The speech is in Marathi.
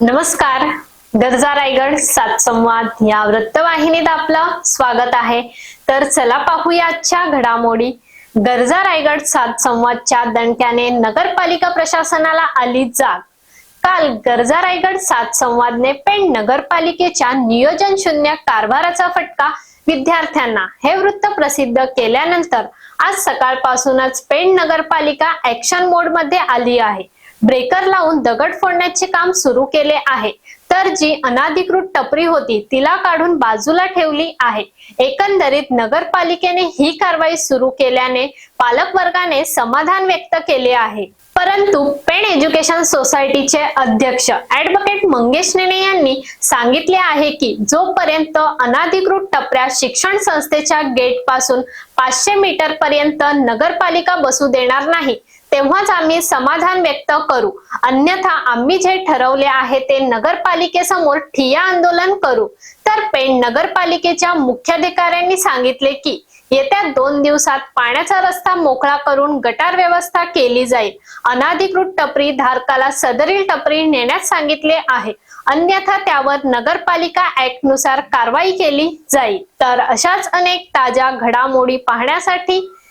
नमस्कार. गरजा रायगड सात संवाद या वृत्तवाहिनीत आपलं स्वागत आहे. तर चला पाहूया आजच्या घडामोडी. गरजा रायगड सात संवादच्या दणक्याने नगरपालिका प्रशासनाला आली जाग. काल गरजा रायगड सात संवादने पेण नगरपालिकेच्या नियोजन शून्य कारभाराचा फटका विद्यार्थ्यांना हे वृत्त प्रसिद्ध केल्यानंतर आज सकाळपासूनच पेण नगरपालिका ऍक्शन मोडमध्ये आली आहे. ब्रेकर लावून दगड फोडण्याचे काम सुरू केले आहे. तर जी अनाधिकृत टपरी होती तिला काढून बाजूला ठेवली आहे. एकंदरीत नगरपालिकेने ही कारवाई सुरू केल्याने पालक वर्गाने समाधान व्यक्त केले आहे. परंतु पेण एज्युकेशन सोसायटीचे अध्यक्ष ऍडव्होकेट मंगेश नेने यांनी सांगितले आहे की जोपर्यंत अनाधिकृत टपऱ्या शिक्षण संस्थेच्या गेटपासून पाचशे मीटर पर्यंत नगरपालिका बसू देणार नाही तेव्हाच आम्ही समाधान व्यक्त करू. अन्यथा आम्ही जे ठरवले आहे ते नगरपालिकेसमोर ठिया आंदोलन करू. तर पेण नगरपालिकेच्या मुख्याधिकाऱ्यांनी सांगितले की येत्या दोन दिवसात पाण्याचा रस्ता मोकळा करून गटार व्यवस्था केली जाईल. अनाधिकृत टपरी धारकाला सदरील टपरी नेण्यास सांगितले आहे. अन्यथा त्यावर नगरपालिका ऍक्टनुसार कारवाई केली जाईल. तर अशाच अनेक ताज्या घडामोडी पाहण्यासाठी